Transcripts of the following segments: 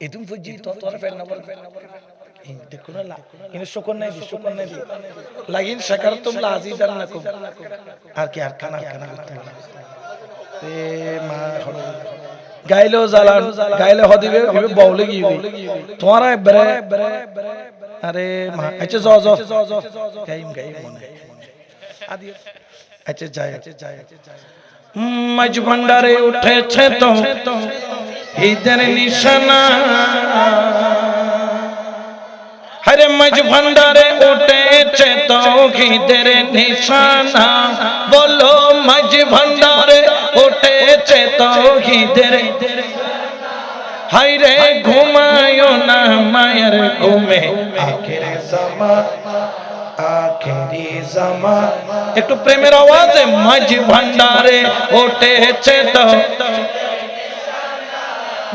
এতুম Fuji তো তোর ফের না বল ইন শুকর নাই দি শুকর নাই দি লাগিন শাকারতুম লাজিদান নাকুম আর কি আর খানা খানা করতে এ মা হলো গাইলেও জ্বালান গাইলে হদিবে হইবে বাউলে গিয়ে তোমার বেরে। আরে মা আচ্ছা জ জ গাইম গাইম মনে আদি আচ্ছা যায় আচ্ছা যায় মাঝ ভান্ডারে উঠেছে তো। ঈদের নিশানা। হরে মাঝ ভান্ডারে উঠেছে তো ঈদের নিশানা। বলো মাঝ ভান্ডারে উঠেছে তো ঈদের হাইরে ঘুমায় না মায়ের ঘুমে। আখের জামা আখেরি জামা একটু প্রেমের আওয়াজে মাঝ ভান্ডারে উঠেছে তো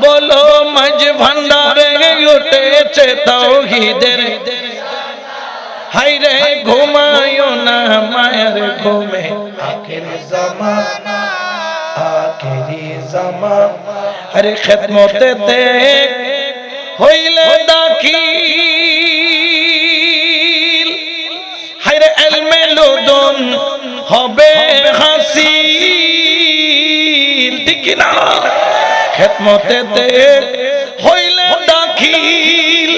বলো মাঝ ভান্ডারে উঠেছে তৌহিদের। হাইরে ঘুমায় না মায়ের ঘুমে। আখের জামা আখেরি জামা আরে খেদমতে তে হইলে দাখিল। হাইরে এলমে লুদন হবে হাসিল। ঠিক না খেদমতে দে হইলে দাখিল।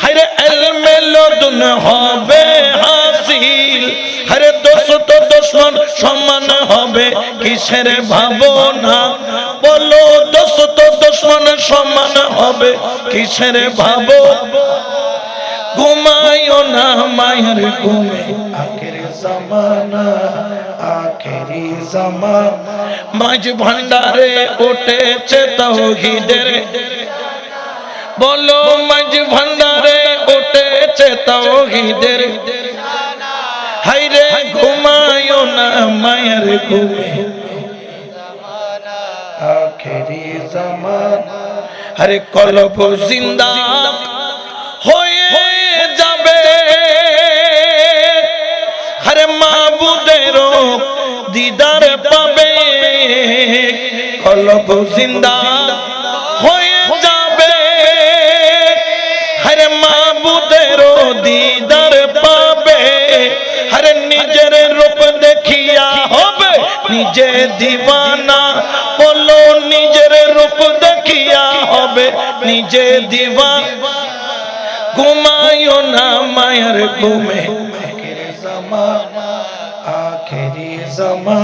হাইরে এলমে লুদন হবে হাসিল। হরে দোস্ত দুশ্মন সমান হবে কিসের ভাবনা? বলো সমান হবে কিসের ভাবো ঘুমাইও না মায়ের ঘুমে। আখের জামানা আখেরি জামান। মাঝ ভান্ডারে উঠেছে তৌহিদের। বলো মাঝ ভান্ডারে উঠেছে তৌহিদের। হাইরে ঘুমায়ও না মায়ের ঘুমে। আখেরি জামান। আরে কলব জিন্দা। হয়ে মাবুদের দিদার পাবে, কলব জিন্দা হয়ে যাবে। আরে মাবুদের দিদার পাবে আরে নিজের রূপ দেখিয়া হবে। নিজে দিবানা বলো, নিজের রূপ দেখিয়া হবে। নিজে দিবা ঘুমায়ও না মায়ের ঘুমে। আখেরি জামা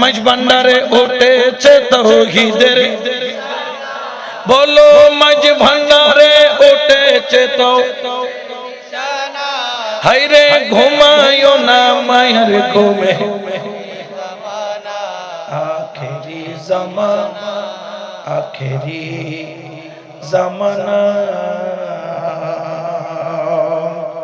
মাঝ ভান্ডারে উঠেছে তৌহিদের। বলো মাঝ ভান্ডারে উঠেছে তো হাইরে ঘুমায়ও না মায়ের ঘুমে। আখেরি জামা, আখেরি জামানা।